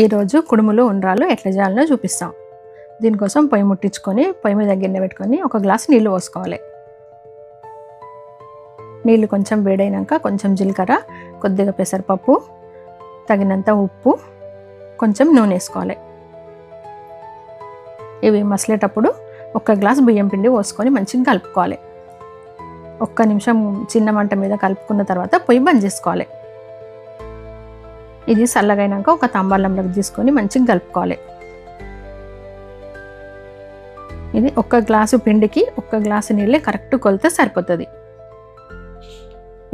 ఈరోజు కుడుములు ఉండ్రాలు ఎట్లా చేయాలనో చూపిస్తాం. దీనికోసం పొయ్యి ముట్టించుకొని పొయ్యి మీద గిన్నె పెట్టుకొని ఒక గ్లాస్ నీళ్ళు పోసుకోవాలి. నీళ్ళు కొంచెం వేడైనాక కొంచెం జీలకర్ర కొద్దిగా పెసరపప్పు తగినంత ఉప్పు కొంచెం నూనె వేసుకోవాలి. ఇవి మసలేటప్పుడు ఒక గ్లాస్ బియ్యం పిండి పోసుకొని మంచిగా కలుపుకోవాలి. ఒక్క నిమిషం చిన్న మంట మీద కలుపుకున్న తర్వాత పొయ్యి బంద్ చేసుకోవాలి. ఇది చల్లగైనాక ఒక తంబాలంలోకి తీసుకొని మంచిగా కలుపుకోవాలి. ఇది ఒక్క గ్లాసు పిండికి ఒక్క గ్లాసు నీళ్ళే కరెక్ట్ కొలితే సరిపోతుంది.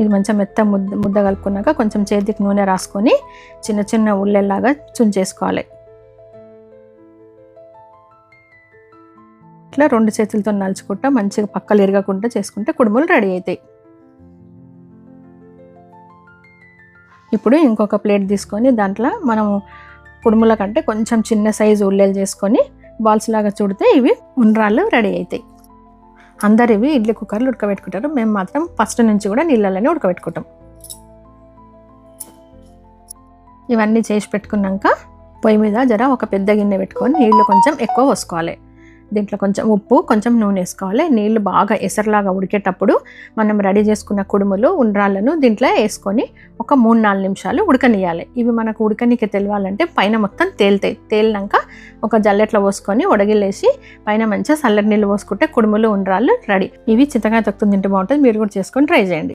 ఇది మంచిగా మెత్త ముద్ద ముద్ద కలుపుకున్నాక కొంచెం చేతికి నూనె రాసుకొని చిన్న చిన్న ఉల్లెల్లాగా చుంచేసుకోవాలి. ఇట్లా రెండు చేతులతో నలుచుకుంటా మంచిగా పక్కలు ఇరగకుండా చేసుకుంటే కుడుములు రెడీ అవుతాయి ఇప్పుడు ఇంకొక ప్లేట్ తీసుకొని దాంట్లో మనము కుడుముల కంటే కొంచెం చిన్న సైజు ఉల్లెలు చేసుకొని బాల్స్ లాగా చూడితే ఇవి ఉండ్రాళ్ళు రెడీ అవుతాయి. అందరు ఇవి ఇడ్లీ కుక్కర్లు ఉడకబెట్టుకుంటారు. మేము మాత్రం ఫస్ట్ నుంచి కూడా నీళ్ళలోనే ఉడకబెట్టుకుంటాం. ఇవన్నీ చేసి పెట్టుకున్నాక పొయ్యి మీద జర ఒక పెద్ద గిన్నె పెట్టుకొని నీళ్ళు కొంచెం ఎక్కువ పోసుకోవాలి. దీంట్లో కొంచెం ఉప్పు కొంచెం నూనె వేసుకోవాలి. నీళ్ళు బాగా ఎసరులాగా ఉడికేటప్పుడు మనం రెడీ చేసుకున్న కుడుములు ఉండ్రాళ్ళను దీంట్లో వేసుకొని ఒక మూడు నాలుగు నిమిషాలు ఉడకనియాలి ఇవి మనకు ఉడకనికి తెలియాలంటే పైన మొత్తం తేలుతాయి తేలినాక ఒక జల్లెట్లో పోసుకొని ఉడగిలేసి పైన మంచిగా చల్లటి నీళ్ళు పోసుకుంటే కుడుములు ఉండ్రాళ్ళు రెడీ. ఇవి చింతకాయ తక్కువ తింటే బాగుంటుంది. మీరు కూడా చేసుకొని ట్రై చేయండి.